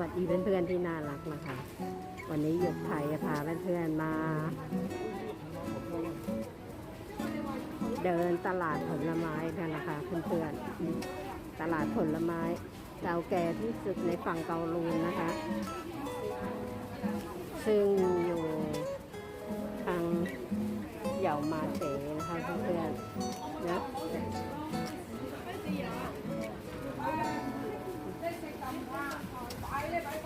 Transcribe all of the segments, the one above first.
วัสดีเพื่อนๆที่น่ารักนะคะ วันนี้หยกไทยจะพาเพื่อนๆมา เดินตลาดผลไม้กันนะคะเพื่อนๆตลาดผลไม้เก่าแก่ที่สุดในฝั่งเกาลูนนะคะ ซึ่งอยู่ทางเหย่ามาเสนะคะเพื่อนๆนะ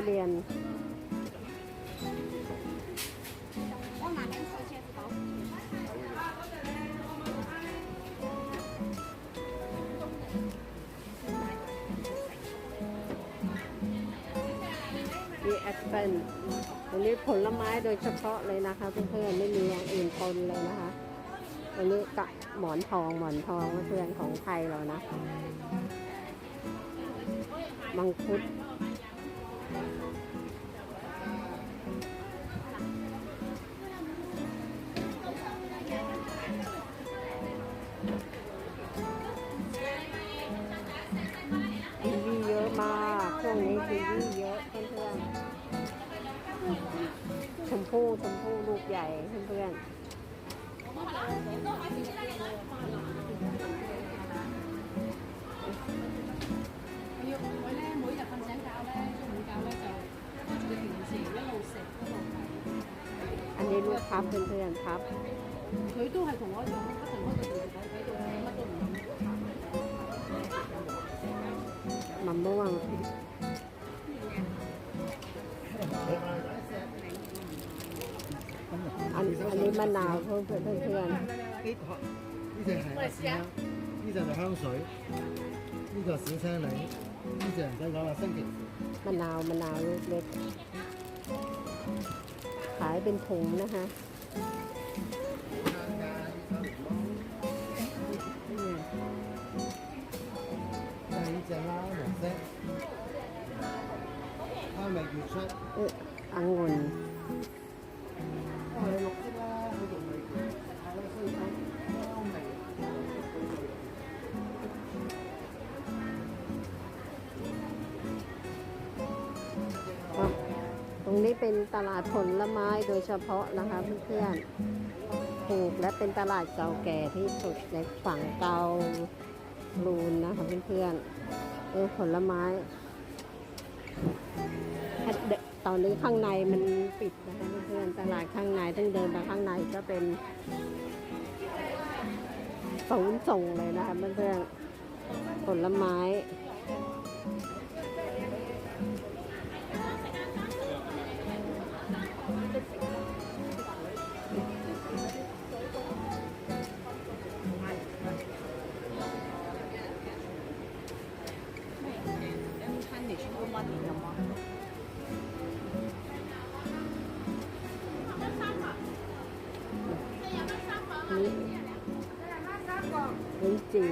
ทุเรียน มีแอปเปิลวันนี้ผลไม้โดยเฉพาะเลยนะคะเพื่อนๆไม่มีอย่างอื่นปนเลยนะคะ วันนี้กะหมอนทองหมอนทองเพื่อนของไทยเรานะ มังคุด Mm-hmm. ลูกพับเพื่อนๆพับ 佢都系同我一样，不停开个电视睇睇到乜都唔谂。 มะม่วง อันอันนี้มะนาวเพื่อนเพื่อนเพื่อน 呢个呢只系阿屎香，呢只就香水，呢个小青柠，呢只唔使讲啦，星期 มะนาวมะนาวลูกเล็ก ขายเป็นถุงนะคะ รงนี้เป็นตลาดผลไม้โดยเฉพาะนะคะเพื่อนๆปลูกและเป็นตลาดเก่าแก่ที่สุดในฝั่งเกาลูนนะคะเพื่อนๆเออผลไม้ตอนนี้ข้างในมันปิดนะคะเพื่อนๆตลาดข้างในต้องเดินไปข้างในก็เป็นศูนย์ส่งเลยนะคะเพื่อนๆผลไม้ ลิ้นจี่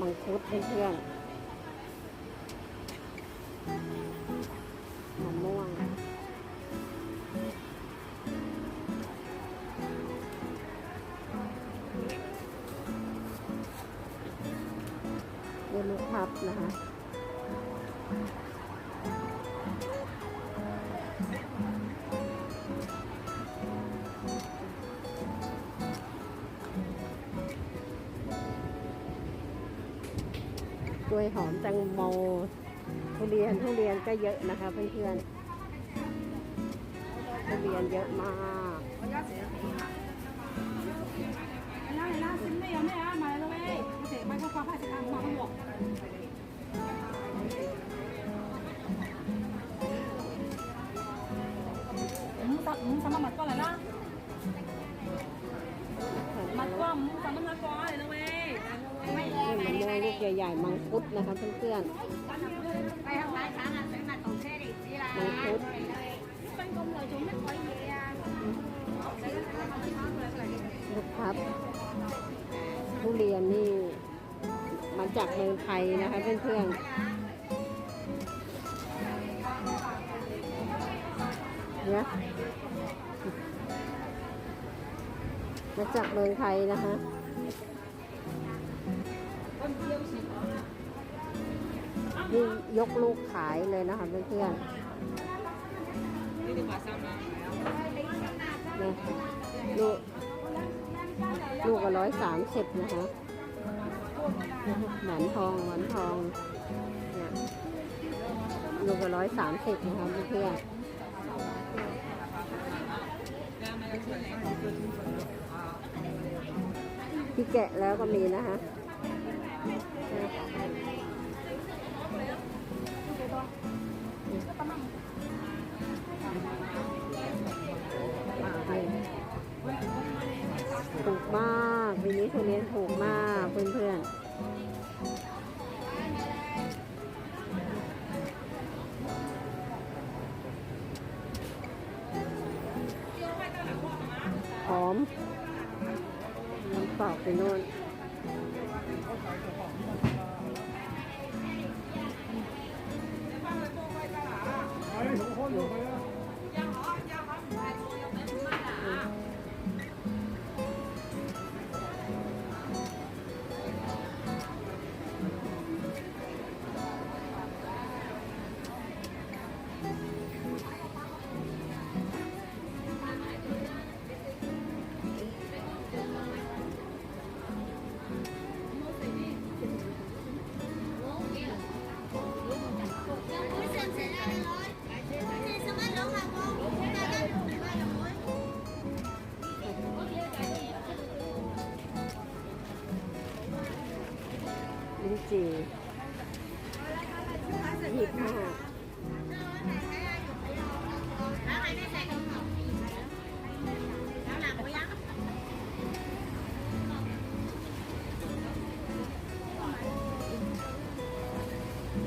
มังคุดเพื่อนมะม่วงนี่ลูกพับนะคะ กล้วยหอมแตงโมทุเรียนทุเรียนก็เยอะนะคะเพื่อนๆทุเรียนเยอะมาก 嚟啦嚟啦，食咩有咩啊？买啦喂，我哋买个挂花食下五万蚊 ใหญ่ๆ มังคุดนะคะเพื่อนๆมังคุดลูกครับทุเรียนนี่มาจากเมืองไทยนะคะเพื่อนๆเนี่ยมาจากเมืองไทยนะคะ นี่ยกลูกขายเลยนะคะเพื่อนๆนี่ลูกลูกละร้อยสามสิบนะคะหมอนทองหมอนทองเนี่ยลูกละร้อยสามสิบนะคะเพื่อนๆที่แกะแล้วก็มีนะคะ ถูกมากปีนี้ทุเรียนถูกมากเพื่อนๆหอมน้ำเปล่าไปโน่น ลิ้น จี่ยี่ห้าแล้วใครไม่ใส่กระเป๋า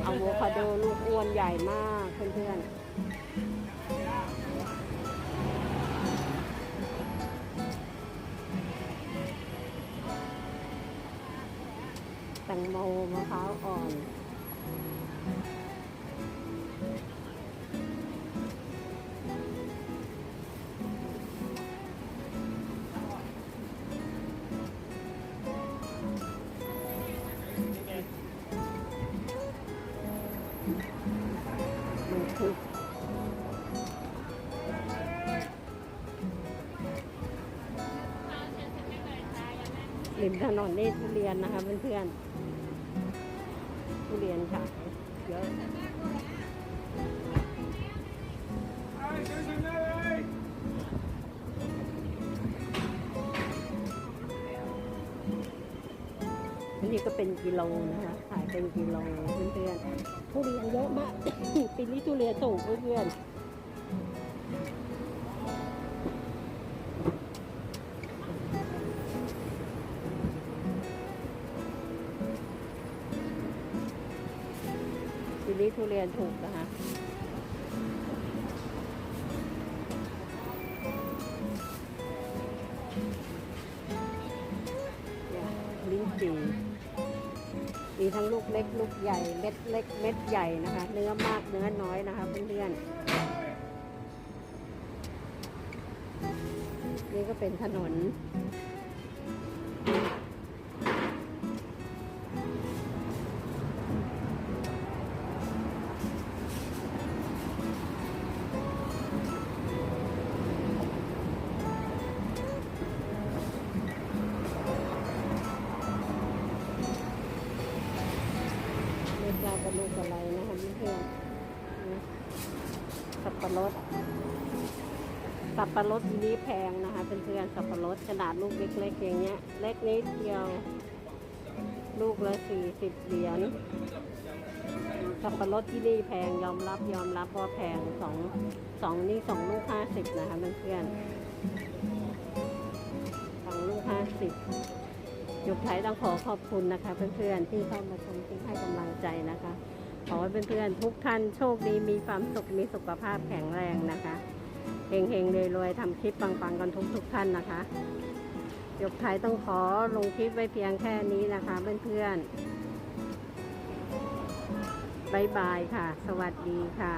กอะโวคาโดลูกอ้วนใหญ่มากเพื่อนๆ แตงโมมะพร้าวอ่อนมันคือ ริมถนนนี่ทุเรียนนะคะเพื่อนๆทุเรียนค่ะเยอะอันนี้ก็เป็นกิโลนะคะขายเป็นกิโลเพื่อนๆทุเรียนเยอะมาก ปีนี้ทุเรียนถูกเพื่อนๆ นี้ทุเรียนถูกนะคะนี่ยลิ้นจี่มีทั้งลูกเล็ก ลูกใหญ่เม็ดเล็กเม็ดใหญ่นะคะ เนื้อมากเนื้อน้อยนะคะเพื่อนๆนี่ก็เป็นถนน กอะไรนะคะเพื่อนสับปะรด สับปะรดทีนี้แพงนะคะเพื่อนๆสับปะรดขนาดลูกเล็กๆอย่างเงี้ย เล็กนิดเดียว ลูกละสี่สิบเหรียญสับปะรดที่นี่แพงยอมรับยอมรับว่าแพงสองสองนี่สองลูกห้าสิบนะคะเพื่อนๆสองลูกห้าสิบ ยุกไทยต้องขอขอบคุณนะคะ เพื่อนๆที่เข้ามาชมที่ให้กำลังใจนะคะ ขอให้เพื่อนๆทุกท่านโชคดีมีความสุขมีสุขภาพแข็งแรงนะคะเฮงๆรวยๆทำคลิปปังๆกันทุกทุกท่านนะคะยกไทยต้องขอลงคลิปไว้เพียงแค่นี้นะคะเพื่อนๆบายบายค่ะ สวัสดีค่ะ